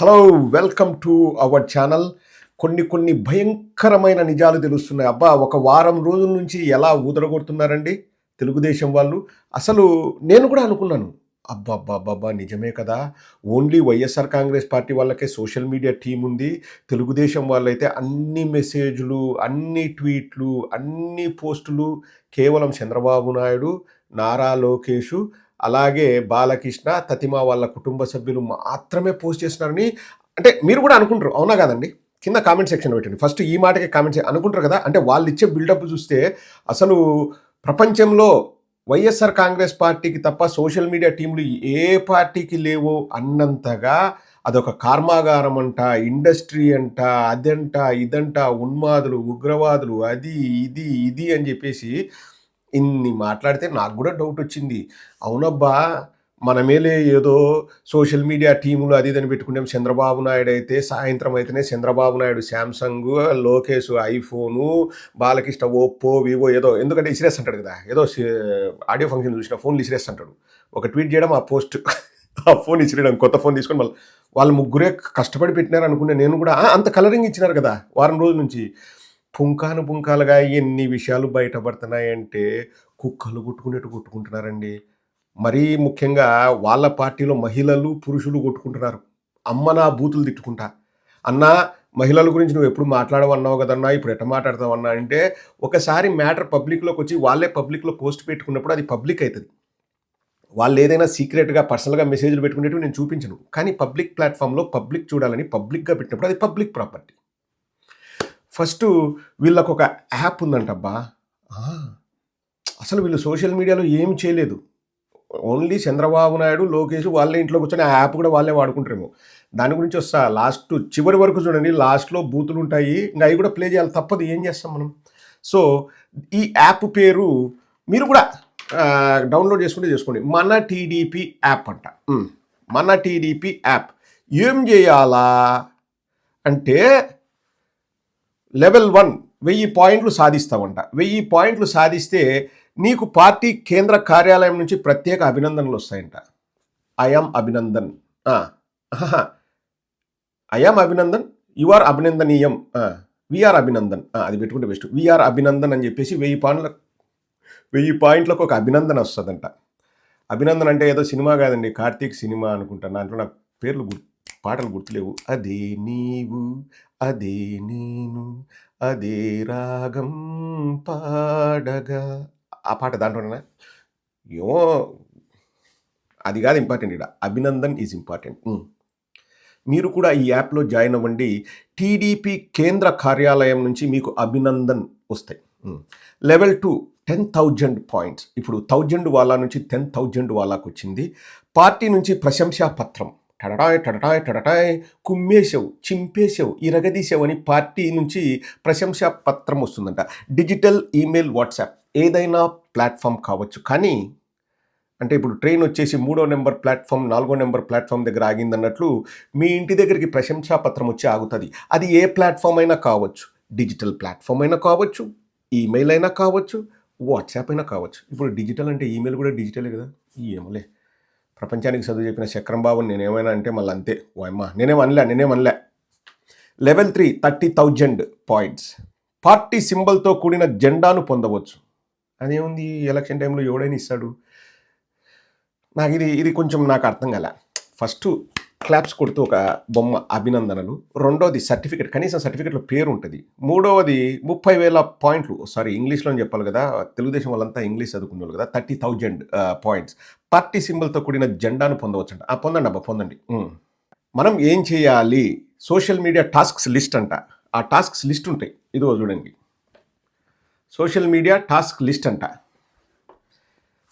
Hello welcome to our channel కొన్ని కొన్ని భయంకరమైన నిజాలు తెలుస్తున్నాయి. అబ్బా ఒక వారం రోజుల నుంచి ఎలా ఊదరగొడుతున్నారండి తెలుగుదేశం వాళ్ళు? అసలు నేను కూడా అనుకున్నాను. అబ్బా అబ్బా అబ్బా నిజమే కదా. ఓన్లీ వైఎస్ఆర్ కాంగ్రెస్ పార్టీ వాళ్ళకే సోషల్ మీడియా టీం ఉంది. తెలుగుదేశం వాళ్ళైతే అన్ని మెసేజ్లు అన్ని ట్వీట్లు అన్ని పోస్టులు కేవలం చంద్రబాబు నాయుడు నారా లోకేషు అలాగే బాలకృష్ణ తతిమా వాళ్ళ కుటుంబ సభ్యులు మాత్రమే పోస్ట్ చేస్తున్నారని అంటే మీరు కూడా అనుకుంటారు. అవునా కాదండి? కింద కామెంట్ సెక్షన్ పెట్టండి. ఫస్ట్ ఈ మాటకి కామెంట్ అనుకుంటారు కదా? అంటే వాళ్ళు ఇచ్చే బిల్డప్ చూస్తే అసలు ప్రపంచంలో వైఎస్ఆర్ కాంగ్రెస్ పార్టీకి తప్ప సోషల్ మీడియా టీంలు ఏ పార్టీకి లేవో అన్నంతగా అదొక కర్మాగారం అంట ఇండస్ట్రీ అంట అదంట ఇదంట ఉన్మాదులు ఉగ్రవాదులు అది ఇది ఇది అని చెప్పేసి ఇన్ని మాట్లాడితే నాకు కూడా డౌట్ వచ్చింది. అవునబ్బా మన మేలే ఏదో సోషల్ మీడియా టీములు అది ఇదని పెట్టుకుంటాం చంద్రబాబు నాయుడు అయితే సాయంత్రం అయితేనే Chandrababu Naidu Samsung Lokesh iPhone Balakrishna Oppo Vivo ఏదో ఎందుకంటే ఇసిరేస్ అంటాడు కదా ఏదో ఆడియో ఫంక్షన్ చూసిన ఫోన్లు ఇసిరేస్ అంటాడు ఒక ట్వీట్ చేయడం ఆ పోస్ట్ ఆ ఫోన్ ఇచ్చిరేయడం కొత్త ఫోన్ తీసుకొని మళ్ళీ వాళ్ళు ముగ్గురే కష్టపడి పెట్టినారు అనుకునే నేను కూడా అంత కలరింగ్ ఇచ్చినారు కదా వారం రోజుల నుంచి. పుంకాను పుంకాలుగా ఎన్ని విషయాలు బయటపడుతున్నాయంటే కుక్కలు కొట్టుకునేట్టు కొట్టుకుంటున్నారండి. మరీ ముఖ్యంగా వాళ్ళ పార్టీలో మహిళలు పురుషులు కొట్టుకుంటున్నారు. అమ్మ నా బూతులు తిట్టుకుంటా. అన్నా మహిళల గురించి నువ్వు ఎప్పుడు మాట్లాడవన్నావు కదన్నా ఇప్పుడు ఎట్ట మాట్లాడతావు అన్నా అంటే ఒకసారి మ్యాటర్ పబ్లిక్లోకి వచ్చి వాళ్ళే పబ్లిక్లో పోస్ట్ పెట్టుకున్నప్పుడు అది పబ్లిక్ అవుతుంది వాళ్ళు ఏదైనా సీక్రెట్గా పర్సనల్గా మెసేజ్లు పెట్టుకునేవి నేను చూపించను. కానీ పబ్లిక్ ప్లాట్ఫామ్లో పబ్లిక్ చూడాలని పబ్లిక్గా పెట్టినప్పుడు అది పబ్లిక్ ప్రాపర్టీ. ఫస్ట్ వీళ్ళకు ఒక యాప్ ఉందంటబ్బా. అసలు వీళ్ళు సోషల్ మీడియాలో ఏం చేయలేదు. ఓన్లీ చంద్రబాబు నాయుడు లోకేష్ వాళ్ళే ఇంట్లో కూర్చొని ఆ యాప్ కూడా వాళ్ళే వాడుకుంటారేమో. దాని గురించి వస్తా లాస్ట్ చివరి వరకు చూడండి లాస్ట్లో బూతులు ఉంటాయి ఇంకా అవి కూడా ప్లే చేయాలి తప్పదు ఏం చేస్తాం మనం? సో ఈ యాప్ పేరు మీరు కూడా డౌన్లోడ్ చేసుకుంటే చేసుకోండి. మన టీడీపీ యాప్ అంట. మన టీడీపీ యాప్. ఏం చేయాలా? అంటే లెవెల్ వన్ వెయ్యి పాయింట్లు సాధిస్తావంట. వెయ్యి పాయింట్లు సాధిస్తే నీకు పార్టీ కేంద్ర కార్యాలయం నుంచి ప్రత్యేక అభినందనలు వస్తాయంట. I'm Abhinandan. I'm Abhinandan you are అభినందనీయం. We are Abhinandan. అది పెట్టుకుంటే బెస్ట్. విఆర్ అభినందన్ అని చెప్పేసి వెయ్యి పాయింట్ల వెయ్యి పాయింట్లకు ఒక అభినందన వస్తుందంట. అభినందన్ అంటే ఏదో సినిమా కాదండి కార్తీక్ సినిమా అనుకుంటాను దాంట్లో నాకు పేర్లు గుర్తు పాటలు గుర్తులేవు. అదే నీవు అదే నేను అదే రాగం పాడగా. ఆ పాట దాంట్లోనే ఏమో అది కాదు ఇంపార్టెంట్ ఇక్కడ. Abhinandan is important. మీరు కూడా ఈ యాప్లో జాయిన్ అవ్వండి. టీడీపీ కేంద్ర కార్యాలయం నుంచి మీకు అభినందన్ వస్తాయి. Level two ten thousand points. ఇప్పుడు థౌజండ్ వాళ్ళ నుంచి టెన్ థౌజండ్ వాళ్ళకు వచ్చింది పార్టీ నుంచి ప్రశంసా పత్రం టడటాయ్ టడటాయ్ టడటాయ్ కుమ్మేశావు చింపేశావు ఇరగదీశావు అని పార్టీ నుంచి ప్రశంసా పత్రం వస్తుందంట. డిజిటల్ ఈమెయిల్ వాట్సాప్ ఏదైనా ప్లాట్ఫామ్ కావచ్చు. కానీ అంటే ఇప్పుడు ట్రైన్ వచ్చేసి మూడో నెంబర్ ప్లాట్ఫామ్ నాలుగో నెంబర్ ప్లాట్ఫామ్ దగ్గర ఆగిందన్నట్లు మీ ఇంటి దగ్గరికి ప్రశంసా పత్రం వచ్చి ఆగుతుంది. అది ఏ ప్లాట్ఫామ్ అయినా కావచ్చు. డిజిటల్ ప్లాట్ఫామ్ అయినా కావచ్చు ఈమెయిల్ అయినా కావచ్చు వాట్సాప్ అయినా కావచ్చు. ఇప్పుడు డిజిటల్ అంటే ఈమెయిల్ కూడా డిజిటలే కదా. ఏమోలే. ప్రపంచానికి చదువు చెప్పిన చక్రం బాబు నేనేమైనా అంటే మళ్ళీ అంతే. ఓ అమ్మా నేనేం అనలే నేనేం అనలే. Level three thirty thousand points. Party సింబల్తో కూడిన జెండాను పొందవచ్చు. అదేముంది ఎలక్షన్ టైంలో ఎవడైనా ఇస్తాడు? నాకు ఇది ఇది కొంచెం నాకు అర్థం కాల. ఫస్ట్ క్లాప్స్ కొడుతూ ఒక బొమ్మ అభినందనలు. రెండవది సర్టిఫికెట్ కనీసం సర్టిఫికెట్లో పేరు ఉంటుంది. మూడవది ముప్పై వేల పాయింట్లు. సారీ ఇంగ్లీష్లో చెప్పాలి కదా. తెలుగుదేశం వాళ్ళంతా ఇంగ్లీష్ చదువుకునే కదా. Thirty thousand points. పార్టీ సింబల్తో కూడిన జెండాను పొందవచ్చు అంట ఆ, పొందండి అబ్బా పొందండి. మనం ఏం చేయాలి? సోషల్ మీడియా టాస్క్స్ లిస్ట్ అంట. ఆ టాస్క్స్ లిస్ట్ ఉంటాయి. ఇదిగో చూడండి. సోషల్ మీడియా టాస్క్ లిస్ట్ అంట.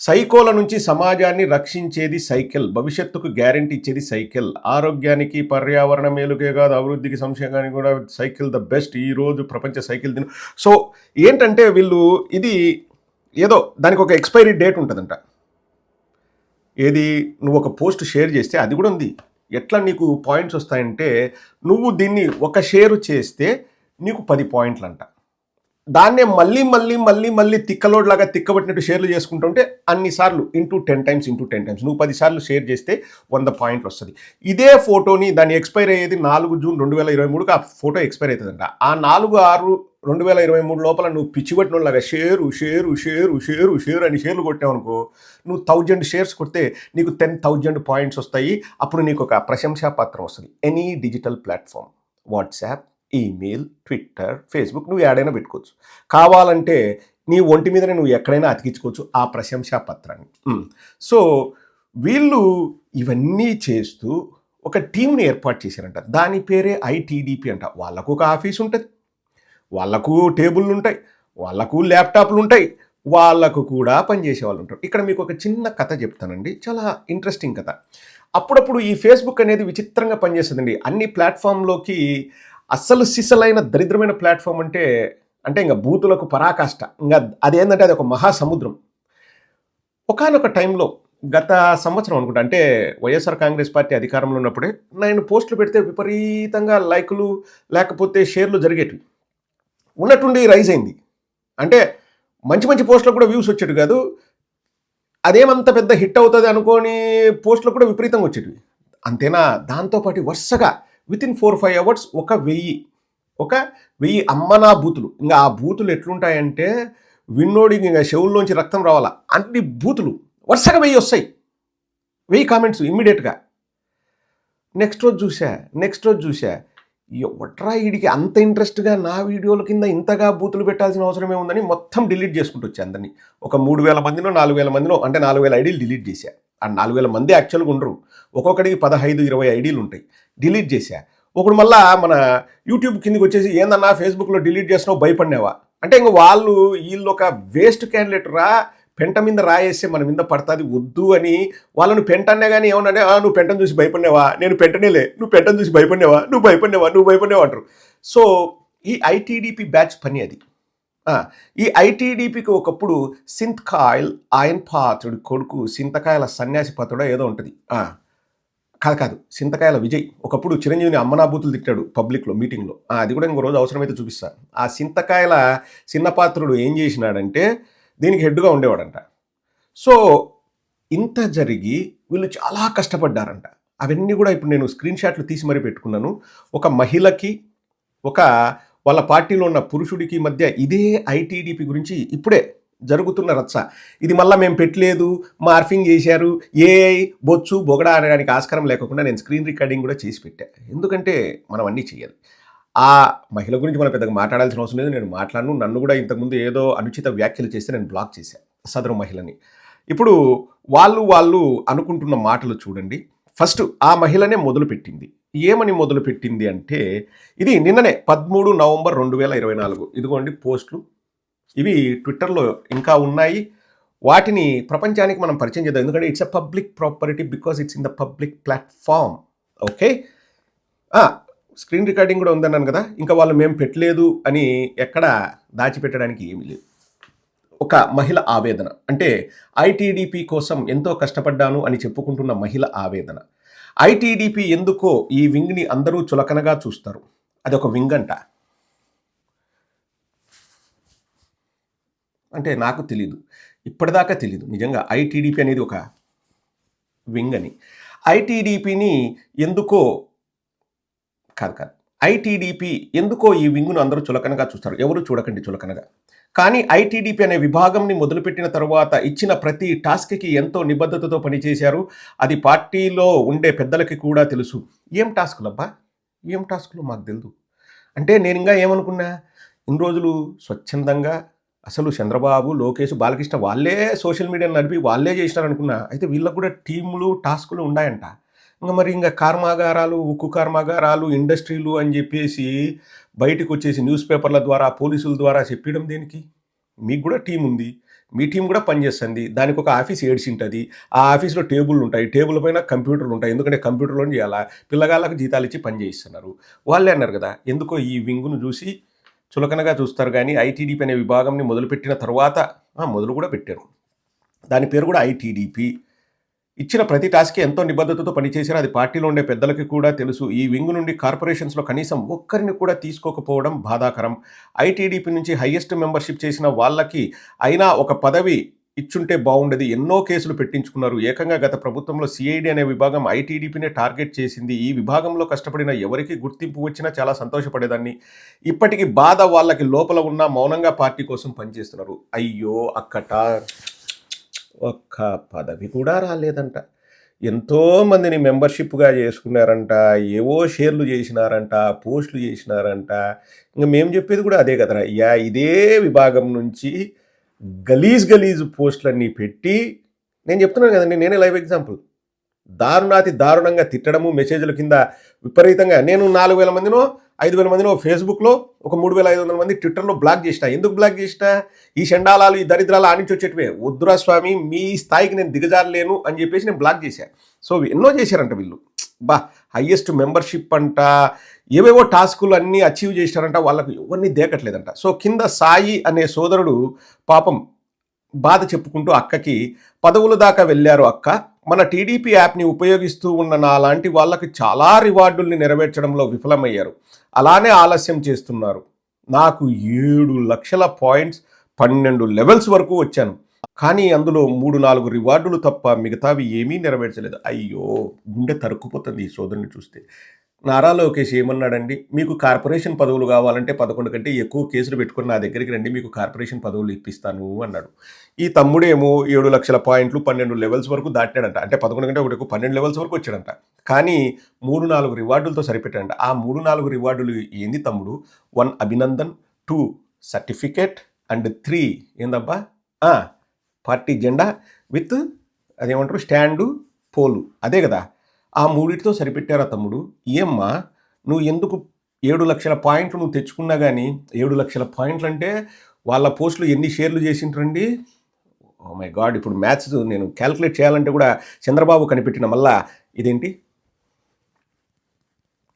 సైకోల నుంచి సమాజాన్ని రక్షించేది సైకిల్. భవిష్యత్తుకు గ్యారంటీ ఇచ్చేది సైకిల్. ఆరోగ్యానికి పర్యావరణ మేలుకే కాదు అభివృద్ధికి సంశయానికి కూడా సైకిల్ ద బెస్ట్. ఈ రోజు ప్రపంచ సైకిల్ దిన. సో ఏంటంటే వీళ్ళు ఇది ఏదో దానికి ఒక ఎక్స్పైరీ డేట్ ఉంటుందంట. ఏది నువ్వు ఒక పోస్ట్ షేర్ చేస్తే అది కూడా ఉంది. ఎట్లా నీకు పాయింట్స్ వస్తాయంటే నువ్వు దీన్ని ఒక షేర్ చేస్తే నీకు పది పాయింట్లు అంట దాన్నే మళ్ళీ మళ్ళీ మళ్ళీ మళ్ళీ తిక్కలోడ్ లాగా తిక్కబట్టినట్టు షేర్లు చేసుకుంటుంటే అన్నిసార్లు into ten times into ten times నువ్వు పది సార్లు షేర్ చేస్తే వంద పాయింట్లు వస్తుంది. ఇదే ఫోటోని దాన్ని ఎక్స్పైర్ అయ్యేది నాలుగు జూన్ రెండు వేల ఇరవై మూడుకి ఆ ఫోటో ఎక్స్పైర్ అవుతుందంట. ఆ నాలుగు ఆరు రెండు వేల ఇరవై మూడు లోపల నువ్వు పిచ్చి కొట్టినలాగా share share share share share అని షేర్లు కొట్టావు అనుకో నువ్వు థౌజండ్ షేర్స్ కొడితే నీకు టెన్ థౌజండ్ పాయింట్స్ వస్తాయి. అప్పుడు నీకు ఒక ప్రశంసా పత్రం వస్తుంది. Any digital platform WhatsApp email Twitter Facebook నువ్వు ఏడైనా పెట్టుకోవచ్చు. కావాలంటే నీ ఒంటి మీదనే నువ్వు ఎక్కడైనా అతికించుకోవచ్చు ఆ ప్రశంసా పత్రాన్ని. సో వీళ్ళు ఇవన్నీ చేస్తూ ఒక టీంని ఏర్పాటు చేశారంట. దాని పేరే ఐటీడీపీ అంట. వాళ్ళకు ఒక ఆఫీస్ ఉంటుంది. వాళ్ళకు టేబుల్లు ఉంటాయి. వాళ్ళకు ల్యాప్టాప్లు ఉంటాయి. వాళ్ళకు కూడా పనిచేసే వాళ్ళు ఉంటారు. ఇక్కడ మీకు ఒక చిన్న కథ చెప్తానండి. చాలా ఇంట్రెస్టింగ్ కథ. అప్పుడప్పుడు ఈ ఫేస్బుక్ అనేది విచిత్రంగా పనిచేస్తుందండి. అన్ని ప్లాట్ఫామ్లోకి అస్సలు సిసలైన దరిద్రమైన ప్లాట్ఫామ్ అంటే అంటే ఇంకా బూతులకు పరాకాష్ట. ఇంకా అదేంటంటే అది ఒక మహాసముద్రం. ఒకానొక టైంలో గత సంవత్సరం అనుకుంటా అంటే వైఎస్ఆర్ కాంగ్రెస్ పార్టీ అధికారంలో ఉన్నప్పుడే నేను పోస్టులు పెడితే విపరీతంగా లైకులు లేకపోతే షేర్లు జరిగేటివి. ఉన్నట్టుండి రైజ్ అయింది. అంటే మంచి మంచి పోస్టులకు కూడా వ్యూస్ వచ్చేవి కాదు. అదేమంత పెద్ద హిట్ అవుతుంది అనుకోని పోస్టులు కూడా విపరీతంగా వచ్చేటివి. అంతేనా? దాంతోపాటు వరుసగా with in four five hours ఒక వెయ్యి ఒక వెయ్యి అమ్మనా బూతులు. ఇంకా ఆ బూతులు ఎట్లుంటాయంటే విన్నోడికి ఇంకా చెవుల్లోంచి రక్తం రావాలా? అన్ని బూతులు. వరుసగా వెయ్యి వస్తాయి. వెయ్యి కామెంట్స్ ఇమ్మీడియట్గా నెక్స్ట్ రోజు చూసా నెక్స్ట్ రోజు చూసా ఎవట్రా వీడికి అంత ఇంట్రెస్ట్గా నా వీడియోల కింద ఇంతగా బూతులు పెట్టాల్సిన అవసరం ఏముందని మొత్తం డిలీట్ చేసుకుంటూ వచ్చా అందరినీ. ఒక మూడు వేల మందినో నాలుగు వేల మందినో అంటే నాలుగు వేల ఐడీలు డిలీట్ చేశా. ఆ నాలుగు వేల మంది యాక్చువల్గా ఉండరు. ఒక్కొక్కడికి పదహైదు ఇరవై ఐడీలు ఉంటాయి. డిలీట్ చేశా. ఒకడు మళ్ళా మన యూట్యూబ్ కిందకి వచ్చేసి ఏందన్నా ఫేస్బుక్లో డిలీట్ చేసినావు భయపడినావా? అంటే ఇంక వాళ్ళు వీళ్ళు ఒక వేస్ట్ క్యాండిడేట్ రా పెంట మీద రాయేస్తే మన మీద పడుతుంది వద్దు అని వాళ్ళను పెంట అన్నా కానీ ఏమన్నా నువ్వు పెంటను చూసి భయపడినావా? నేను పెంటనేలే నువ్వు పెంటను చూసి భయపడినావా? నువ్వు భయపడినావా? నువ్వు భయపడినావా? అంటారు. సో ఈ ఐటీడీపీ బ్యాచ్ పని అది. ఈ ఐటీడీపీకి ఒకప్పుడు సింత్కాయల్ ఆయన్ పాత్రుడి కొడుకు సింతకాయల సన్యాసి పాత్రుడో ఏదో ఉంటుంది. కాదు కాదు. సింతకాయల విజయ్. ఒకప్పుడు చిరంజీవిని అమ్మనాభూతులు తిట్టాడు పబ్లిక్లో మీటింగ్లో. అది కూడా ఇంకో రోజు అవసరమైతే చూపిస్తాను ఆ సింతకాయల చిన్న పాత్రుడు ఏం చేసినాడంటే దీనికి హెడ్గా ఉండేవాడంట. సో ఇంత జరిగి వీళ్ళు చాలా కష్టపడ్డారంట. అవన్నీ కూడా ఇప్పుడు నేను స్క్రీన్ షాట్లు తీసి మరీ పెట్టుకున్నాను. ఒక మహిళకి ఒక వాళ్ళ పార్టీలో ఉన్న పురుషుడికి మధ్య ఇదే ఐటీడీపీ గురించి ఇప్పుడే జరుగుతున్న రచ్చ. ఇది మళ్ళీ మేము పెట్టలేదు మార్ఫింగ్ చేశారు ఏఐ బొచ్చు బొగడ అనడానికి ఆస్కారం లేకుండా నేను స్క్రీన్ రికార్డింగ్ కూడా చేసి పెట్టా. ఎందుకంటే మనం అన్నీ చేయాలి ఆ మహిళ గురించి మనం పెద్దగా మాట్లాడాల్సిన అవసరం లేదు. నేను మాట్లాడను. నన్ను కూడా ఇంతకుముందు ఏదో అనుచిత వ్యాఖ్యలు చేస్తే నేను బ్లాక్ చేశాను సదరు మహిళని. ఇప్పుడు వాళ్ళు వాళ్ళు అనుకుంటున్న మాటలు చూడండి. ఫస్ట్ ఆ మహిళనే మొదలుపెట్టింది. ఏమని మొదలుపెట్టింది అంటే ఇది నిన్ననే పదమూడు నవంబర్ రెండు వేల ఇరవై నాలుగు. ఇదిగోండి పోస్టులు. ఇవి ట్విట్టర్లో ఇంకా ఉన్నాయి. వాటిని ప్రపంచానికి మనం పరిచయం చేద్దాం. ఎందుకంటే it's a public property because it's in the public platform. Okay? Screen recording కూడా ఉందన్నాను కదా. ఇంకా వాళ్ళు మేము పెట్టలేదు అని ఎక్కడ దాచిపెట్టడానికి ఏమీ లేదు. ఒక మహిళ ఆవేదన. అంటే ఐటీడీపీ కోసం ఎంతో కష్టపడ్డాను అని చెప్పుకుంటున్న మహిళ ఆవేదన. ఐటీడీపీ ఎందుకో ఈ వింగ్ని అందరూ చులకనగా చూస్తారు. అది ఒక వింగ్ అంట. అంటే నాకు తెలీదు. ఇప్పటిదాకా తెలీదు. నిజంగా ఐటీడీపీ అనేది ఒక వింగ్ అని. ఐటీడీపీని ఎందుకో కాదు కాదు. ఐటీడీపీ ఎందుకో ఈ వింగును అందరూ చులకనగా చూస్తారు. ఎవరు చూడకండి చులకనగా. కానీ ఐటీడీపీ అనే విభాగంని మొదలుపెట్టిన తర్వాత ఇచ్చిన ప్రతి టాస్క్కి ఎంతో నిబద్ధతతో పనిచేశారు. అది పార్టీలో ఉండే పెద్దలకి కూడా తెలుసు. ఏం టాస్కులబ్బా? ఏం టాస్కులు? మాకు తెలియదు అంటే నేను ఇంకా ఏమనుకున్నా? ఇన్ని రోజులు స్వచ్ఛందంగా అసలు చంద్రబాబు లోకేష్ బాలకృష్ణ వాళ్ళే సోషల్ మీడియా నడిపి వాళ్ళే చేసినారనుకున్నా అయితే వీళ్ళకు కూడా టీములు టాస్కులు ఉన్నాయంట. ఇంకా మరి ఇంకా కర్మాగారాలు ఉక్కు కర్మాగారాలు ఇండస్ట్రీలు అని చెప్పేసి బయటకు వచ్చేసి న్యూస్ పేపర్ల ద్వారా పోలీసుల ద్వారా చెప్పడం దేనికి? మీకు కూడా టీం ఉంది. మీ టీం కూడా పనిచేస్తుంది. దానికి ఒక ఆఫీస్ ఏడ్చి ఉంటుంది ఆ ఆఫీస్లో టేబుల్ ఉంటాయి. టేబుల్ పైన కంప్యూటర్లు ఉంటాయి. ఎందుకంటే కంప్యూటర్లో చేయాలా? పిల్లగాళ్ళకి జీతాలు ఇచ్చి పని చేయిస్తున్నారు. వాళ్ళే అన్నారు కదా ఎందుకో ఈ వింగును చూసి చులకనగా చూస్తారు కానీ ఐటీడీపీ అనే విభాగంని మొదలుపెట్టిన తర్వాత మొదలు కూడా పెట్టారు. దాని పేరు కూడా ఐటీడీపీ ఇచ్చిన ప్రతి టాస్క్కి ఎంతో నిబద్ధతతో పనిచేసిన అది పార్టీలో ఉండే పెద్దలకి కూడా తెలుసు. ఈ వింగ్ నుండి కార్పొరేషన్స్లో కనీసం ఒక్కరిని కూడా తీసుకోకపోవడం బాధాకరం. ఐటీడీపీ నుంచి హయ్యెస్ట్ మెంబర్షిప్ చేసిన వాళ్ళకి అయినా ఒక పదవి ఇచ్చుంటే బాగుండేది ఎన్నో కేసులు పెట్టించుకున్నారు. ఏకంగా గత ప్రభుత్వంలో సిఐడి అనే విభాగం ఐటీడీపీనే టార్గెట్ చేసింది. ఈ విభాగంలో కష్టపడిన ఎవరికి గుర్తింపు వచ్చినా చాలా సంతోషపడేదాన్ని. ఇప్పటికీ బాధ వాళ్ళకి లోపల ఉన్న మౌనంగా పార్టీ కోసం పనిచేస్తున్నారు. అయ్యో అక్కట ఒక్క పదవి కూడా రాలేదంట. ఎంతో మందిని మెంబర్షిప్గా చేసుకున్నారంట. ఏవో షేర్లు చేసినారంట పోస్టులు చేసినారంట. ఇంకా మేము చెప్పేది కూడా అదే కదరా. అయ్యా ఇదే విభాగం నుంచి గలీజ్ గలీజ్ పోస్టులన్నీ పెట్టి నేను చెప్తున్నాను కదండి నేనే లైవ్ ఎగ్జాంపుల్. దారుణాతి దారుణంగా తిట్టడము మెసేజ్ల కింద విపరీతంగా నేను నాలుగు వేల మందినో ఐదు వేల మందినో ఫేస్బుక్లో ఒక మూడు వేల ఐదు వందల మంది ట్విట్టర్లో బ్లాక్ చేసిన. ఎందుకు బ్లాక్ చేసిన? ఈ షండాలాలు ఈ దరిద్రాలు ఆనించి వచ్చేటివే. వద్దురా స్వామి మీ స్థాయికి నేను దిగజారలేను అని చెప్పేసి నేను బ్లాక్ చేశాను సో ఎన్నో చేశారంట వీళ్ళు. బా హయ్యెస్ట్ మెంబర్షిప్ అంట ఏవేవో టాస్కులు అన్నీ అచీవ్ చేసినారంట వాళ్ళకు ఎవరిని దేకట్లేదంట. సో కింద సాయి అనే సోదరుడు పాపం బాధ చెప్పుకుంటూ అక్కకి పదవుల దాకా వెళ్ళారు అక్క. మన టీడీపీ యాప్ని ఉపయోగిస్తూ ఉన్న నాలాంటి వాళ్ళకి చాలా రివార్డుల్ని నెరవేర్చడంలో విఫలమయ్యారు. అలానే ఆలస్యం చేస్తున్నారు. నాకు ఏడు లక్షల పాయింట్స్ పన్నెండు లెవెల్స్ వరకు వచ్చాను. కానీ అందులో మూడు నాలుగు రివార్డులు తప్ప మిగతావి ఏమీ నెరవేర్చలేదు. అయ్యో గుండె తరుక్కుపోతుంది ఈ సోదరుని చూస్తే. నారా లోకేష్ ఏమన్నాడండి? మీకు కార్పొరేషన్ పదవులు కావాలంటే పదకొండు కంటే ఎక్కువ కేసులు పెట్టుకుని నా దగ్గరికి రండి మీకు కార్పొరేషన్ పదవులు ఇప్పిస్తాను అన్నాడు. ఈ తమ్ముడేమో ఏడు లక్షల పాయింట్లు పన్నెండు లెవెల్స్ వరకు దాటాడంట అంటే పదకొండు కంటే ఒకటి ఎక్కువ పన్నెండు లెవెల్స్ వరకు వచ్చాడంట. కానీ మూడు నాలుగు రివార్డులతో సరిపెట్టాడంట. ఆ మూడు నాలుగు రివార్డులు ఏంది తమ్ముడు? One Abhinandan two certificate and three ఏందబ్బా? పార్టీ జెండా విత్ అదేమంటారు? Stand pole. అదే కదా. ఆ మూడిటితో సరిపెట్టారా తమ్ముడు? ఏమ్మా నువ్వు ఎందుకు ఏడు లక్షల పాయింట్లు నువ్వు తెచ్చుకున్నా కానీ ఏడు లక్షల పాయింట్లు అంటే వాళ్ళ పోస్టులు ఎన్ని షేర్లు చేసింటారండి ఓ మై గాడ్ ఇప్పుడు మ్యాథ్స్ నేను క్యాలిక్యులేట్ చేయాలంటే కూడా చంద్రబాబు కనిపెట్టిన మళ్ళా ఇదేంటి?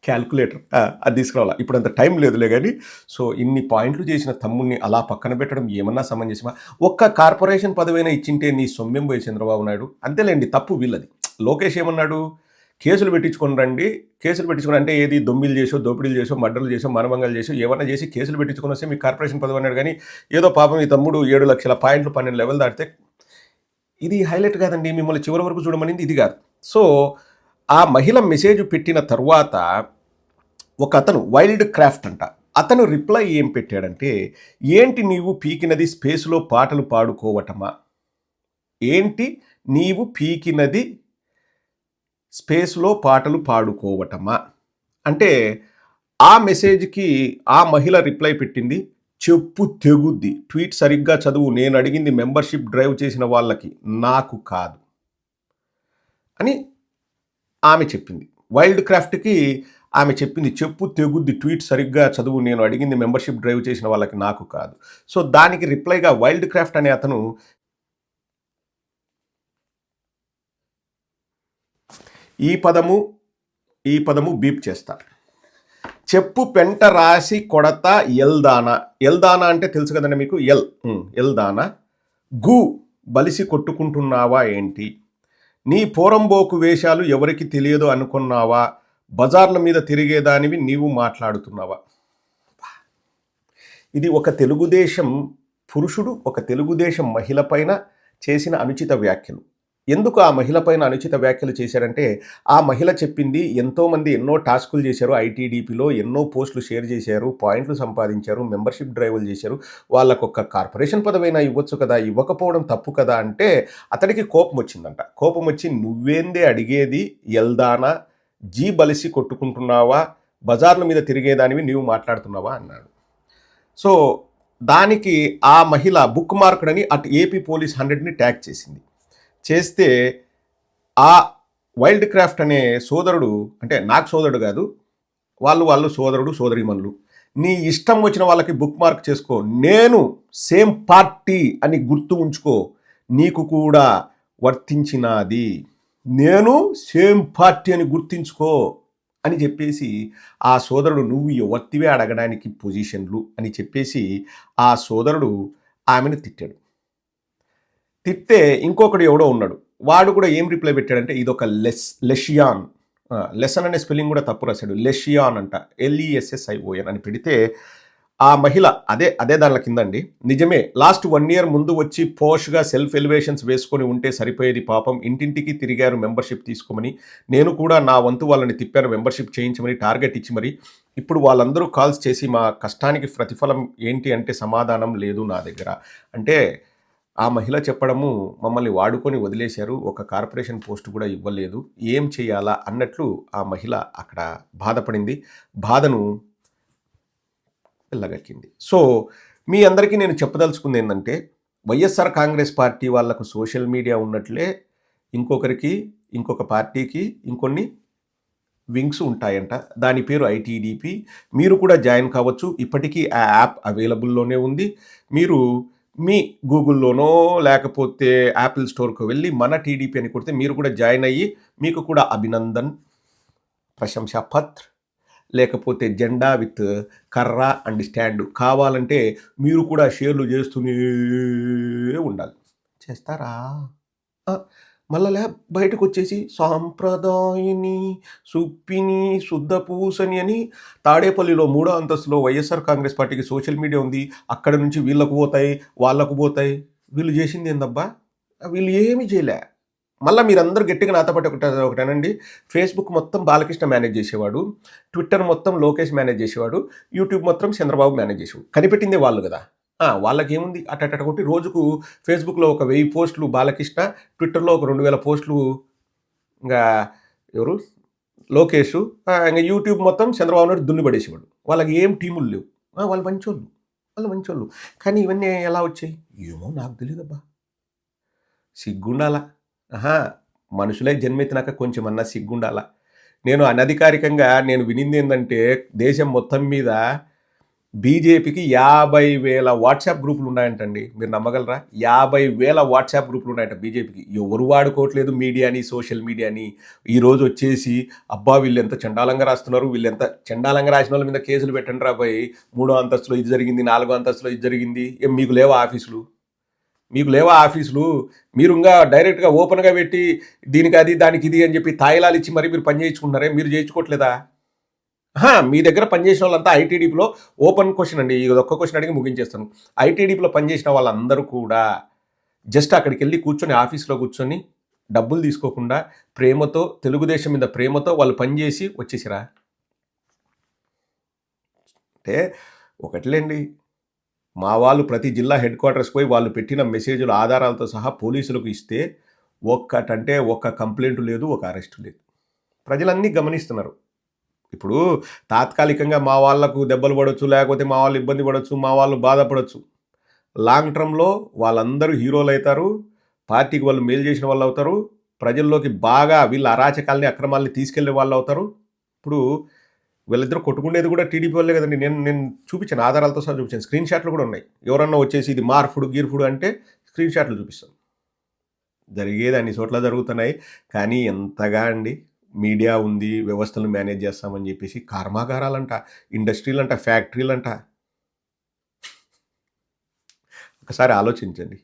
క్యాల్కులేటర్. అది తీసుకురావాలా. ఇప్పుడు అంత టైం లేదులే కానీ సో ఇన్ని పాయింట్లు చేసిన తమ్ముడిని అలా పక్కన పెట్టడం ఏమన్నా సమంజసమా? ఒక్క కార్పొరేషన్ పదవైనా ఇచ్చింటే నీ సొమ్మెం పోయి చంద్రబాబు నాయుడు? అంతేలేండి తప్పు వీళ్ళది. లోకేష్ ఏమన్నాడు? కేసులు పెట్టించుకొని రండి. కేసులు పెట్టించుకుని అంటే ఏది? దొమ్మిలు చేసో దోపిడీలు చేసో మడ్డలు చేసో మనమంగలు చేసో ఏమన్నా చేసి కేసులు పెట్టించుకుని వస్తే మీ కార్పొరేషన్ పదవి అన్నాడు కానీ ఏదో పాపం ఈ తమ్ముడు ఏడు లక్షల పాయింట్లు పన్నెండు లెవెల్ దాటితే ఇది హైలైట్ కాదండి. మిమ్మల్ని చివరి వరకు చూడమనింది ఇది కాదు. సో ఆ మహిళ మెసేజ్ పెట్టిన తర్వాత ఒక అతను వైల్డ్ క్రాఫ్ట్ అంట. అతను రిప్లై ఏం పెట్టాడంటే ఏంటి నీవు పీకినది స్పేస్లో పాటలు పాడుకోవటమా? ఏంటి నీవు పీకినది స్పేస్లో పాటలు పాడుకోవటమా? అంటే ఆ మెసేజ్కి ఆ మహిళ రిప్లై పెట్టింది చెప్పు తెగుద్ది. ట్వీట్ సరిగ్గా చదువు. నేను అడిగింది మెంబర్షిప్ డ్రైవ్ చేసిన వాళ్ళకి. నాకు కాదు. అని ఆమె చెప్పింది. వైల్డ్ క్రాఫ్ట్కి ఆమె చెప్పింది చెప్పు తెగుద్ది ట్వీట్ సరిగ్గా చదువు నేను అడిగింది మెంబర్షిప్ డ్రైవ్ చేసిన వాళ్ళకి నాకు కాదు. సో దానికి రిప్లైగా వైల్డ్ క్రాఫ్ట్ అనే అతను ఈ పదము ఈ పదము బీప్ చేస్తా. చెప్పు పెంట రాసి కొడత ఎల్దానా ఎల్దానా అంటే తెలుసు కదండి మీకు? ఎల్. ఎల్దానా గు బలిసి కొట్టుకుంటున్నావా ఏంటి? నీ పోరంబోకు వేషాలు ఎవరికి తెలియదు అనుకున్నావా? బజార్ల మీద తిరిగేదానివి నీవు మాట్లాడుతున్నావా? ఇది ఒక తెలుగుదేశం పురుషుడు ఒక తెలుగుదేశం మహిళ పైన చేసిన అనుచిత వ్యాఖ్యలు. ఎందుకు ఆ మహిళపైన అనుచిత వ్యాఖ్యలు చేశారంటే ఆ మహిళ చెప్పింది ఎంతోమంది ఎన్నో టాస్కులు చేశారు ఐటీడీపీలో ఎన్నో పోస్టులు షేర్ చేశారు పాయింట్లు సంపాదించారు మెంబర్షిప్ డ్రైవ్లు చేశారు. వాళ్ళకు ఒక కార్పొరేషన్ పదవైనా ఇవ్వచ్చు కదా ఇవ్వకపోవడం తప్పు కదా అంటే అతడికి కోపం వచ్చిందంట. కోపం వచ్చి నువ్వేందే అడిగేది? ఎల్దానా? జీ బలిసి కొట్టుకుంటున్నావా? బజార్ల మీద తిరిగేదానివి నీవు మాట్లాడుతున్నావా? అన్నాడు. సో దానికి ఆ మహిళ బుక్ మార్కుడని అటు ఏపీ పోలీస్ హండ్రెడ్ని ట్యాగ్ చేసింది. చేస్తే ఆ వైల్డ్ క్రాఫ్ట్ అనే సోదరుడు అంటే నాకు సోదరుడు కాదు వాళ్ళు వాళ్ళు సోదరుడు సోదరిమనులు నీ ఇష్టం వచ్చిన వాళ్ళకి బుక్ మార్క్ చేసుకో. నేను సేమ్ పార్టీ అని గుర్తు ఉంచుకో. నీకు కూడా వర్తించినాది. నేను సేమ్ పార్టీ అని గుర్తించుకో అని చెప్పేసి ఆ సోదరుడు నువ్వు ఎవరివే అడగడానికి పొజిషన్లు అని చెప్పేసి ఆ సోదరుడు ఆమెను తిట్టాడు. తిట్టే ఇంకొకడు ఎవడో ఉన్నాడు. వాడు కూడా ఏం రిప్లై పెట్టాడంటే ఇది ఒక లెస్ లెషియాన్. లెసన్ అనే స్పెల్లింగ్ కూడా తప్పు రాశాడు. లెషియాన్ అంట. ఎల్ఈఎస్ఎస్ఐఓఎన్ అని పెడితే ఆ మహిళ అదే అదే దానిల కిందండి. నిజమే లాస్ట్ వన్ ఇయర్ ముందు వచ్చి పోష్గా సెల్ఫ్ ఎలివేషన్స్ వేసుకొని ఉంటే సరిపోయేది పాపం. ఇంటింటికి తిరిగారు మెంబర్షిప్ తీసుకోమని. నేను కూడా నా వంతు వాళ్ళని తిప్పాను మెంబర్షిప్ చేయించమని టార్గెట్ ఇచ్చి మరి ఇప్పుడు వాళ్ళందరూ కాల్స్ చేసి మా కష్టానికి ప్రతిఫలం ఏంటి అంటే సమాధానం లేదు నా దగ్గర. అంటే ఆ మహిళ చెప్పడము మమ్మల్ని వాడుకొని వదిలేశారు. ఒక కార్పొరేషన్ పోస్ట్ కూడా ఇవ్వలేదు. ఏం చేయాలా అన్నట్లు ఆ మహిళ అక్కడ బాధపడింది. బాధను వెళ్ళగక్కింది సో మీ అందరికీ నేను చెప్పదలుచుకుంది ఏంటంటే వైఎస్ఆర్ కాంగ్రెస్ పార్టీ వాళ్ళకు సోషల్ మీడియా ఉన్నట్లే ఇంకొకరికి ఇంకొక పార్టీకి ఇంకొన్ని వింగ్స్ ఉంటాయంట. దాని పేరు ఐటీడీపీ. మీరు కూడా జాయిన్ కావచ్చు. ఇప్పటికీ ఆ యాప్ అవైలబుల్లోనే ఉంది. మీరు మీ గూగుల్లోనో లేకపోతే యాపిల్ స్టోర్కు వెళ్ళి మన టీడీపీ అని కొడితే మీరు కూడా జాయిన్ అయ్యి మీకు కూడా అభినందన్ ప్రశంసా పత్ర్ లేకపోతే జెండా విత్ కర్ర అండ్ స్టాండ్ కావాలంటే మీరు కూడా షేర్లు చేస్తూనే ఉండాలి. చేస్తారా? మళ్ళా ల్యాబ్ బయటకు వచ్చేసి సాంప్రదాయని సుప్పిని శుద్ధ పూసని అని తాడేపల్లిలో మూడో అంతస్తులో వైఎస్ఆర్ కాంగ్రెస్ పార్టీకి సోషల్ మీడియా ఉంది. అక్కడ నుంచి వీళ్ళకు పోతాయి వాళ్ళకు పోతాయి. వీళ్ళు చేసింది ఏందబ్బా? వీళ్ళు ఏమీ చేయలే. మళ్ళీ మీరందరూ గట్టిగా నాతో పాటు ఒకటి ఒకటేనండి. ఫేస్బుక్ మొత్తం బాలకృష్ణ మేనేజ్ చేసేవాడు. ట్విట్టర్ మొత్తం లోకేష్ మేనేజ్ చేసేవాడు. యూట్యూబ్ మొత్తం చంద్రబాబు మేనేజ్ చేసేవాడు. కనిపెట్టిందే వాళ్ళు కదా. వాళ్ళకి ఏముంది అట్ట కొట్టి రోజుకు ఫేస్బుక్లో ఒక వెయ్యి పోస్టులు బాలకృష్ణ ట్విట్టర్లో ఒక రెండు వేల పోస్టులు ఇంకా ఎవరు? లోకేష్ ఇంకా యూట్యూబ్ మొత్తం చంద్రబాబు నాయుడు దున్ని పడేసేవాడు. వాళ్ళకి ఏం టీములు లేవు. వాళ్ళు మంచోళ్ళు. వాళ్ళు మంచోళ్ళు. కానీ ఇవన్నీ ఎలా వచ్చాయి? ఏమో నాకు తెలియదబ్బా సిగ్గుండాల? ఆహా మనుషులే జన్మెత్తినాక కొంచెం అన్నా సిగ్గుండాల? నేను అనధికారికంగా నేను వినింది ఏంటంటే దేశం మొత్తం మీద బీజేపీకి యాభై వేల వాట్సాప్ గ్రూపులు ఉన్నాయంటండి. మీరు నమ్మగలరా? యాభై వేల వాట్సాప్ గ్రూపులు ఉన్నాయంట బీజేపీకి. ఎవరు వాడుకోవట్లేదు మీడియాని సోషల్ మీడియాని. ఈరోజు వచ్చేసి అబ్బా వీళ్ళు ఎంత చండాలంగా రాస్తున్నారు వీళ్ళు ఎంత చండాలంగా రాసిన వాళ్ళ మీద కేసులు పెట్టండి రాబోయి మూడో అంతస్తులో ఇది జరిగింది నాలుగో అంతస్తులో ఇది జరిగింది. ఏం మీకు లేవా ఆఫీసులు? మీకు లేవా ఆఫీసులు? మీరు ఇంకా డైరెక్ట్గా ఓపెన్గా పెట్టి దీనికి అది దానికి ఇది అని చెప్పి తాయిలాలు ఇచ్చి మరి మీరు పని చేయించుకుంటున్నారే? మీరు చేయించుకోవట్లేదా? మీ దగ్గర పనిచేసిన వాళ్ళంతా ఐటీడీపీలో ఓపెన్ క్వశ్చన్ అండి. ఇది ఒక్క క్వశ్చన్ అడిగి ముగించేస్తాను. ఐటీడీపీలో పనిచేసిన వాళ్ళందరూ కూడా జస్ట్ అక్కడికి వెళ్ళి కూర్చొని ఆఫీస్లో కూర్చొని డబ్బులు తీసుకోకుండా ప్రేమతో తెలుగుదేశం మీద ప్రేమతో వాళ్ళు పనిచేసి వచ్చేసిరా? అంటే ఒకటిలేండి. మా వాళ్ళు ప్రతి జిల్లా హెడ్ క్వార్టర్స్కి పోయి వాళ్ళు పెట్టిన మెసేజ్లు ఆధారాలతో సహా పోలీసులకు ఇస్తే ఒక్కటంటే ఒక్క కంప్లైంట్ లేదు ఒక అరెస్ట్ లేదు. ప్రజలన్నీ గమనిస్తున్నారు. ఇప్పుడు తాత్కాలికంగా మా వాళ్ళకు దెబ్బలు పడవచ్చు లేకపోతే మా వాళ్ళు ఇబ్బంది పడవచ్చు మా వాళ్ళు బాధపడవచ్చు లాంగ్ టర్మ్లో వాళ్ళందరూ హీరోలు అవుతారు పార్టీకి వాళ్ళు మేలు చేసిన వాళ్ళు అవుతారు ప్రజల్లోకి బాగా వీళ్ళ అరాచకాలని అక్రమాలని తీసుకెళ్ళే వాళ్ళు అవుతారు ఇప్పుడు వీళ్ళిద్దరు కొట్టుకునేది కూడా టీడీపీ వాళ్ళే కదండి. నేను నేను చూపించాను ఆధారాలతో సహా చూపించాను. స్క్రీన్ షాట్లు కూడా ఉన్నాయి. ఎవరన్నా వచ్చేసి ఇది మార్ఫుడు గీర్ఫుడు అంటే స్క్రీన్ షాట్లు చూపిస్తాను జరిగేది అన్ని చోట్ల జరుగుతున్నాయి. కానీ ఎంతగా అండి? మీడియా ఉంది వ్యవస్థలను మేనేజ్ చేస్తామని చెప్పేసి కర్మాగారాలంట ఇండస్ట్రీలంట ఫ్యాక్టరీలంట. ఒకసారి ఆలోచించండి.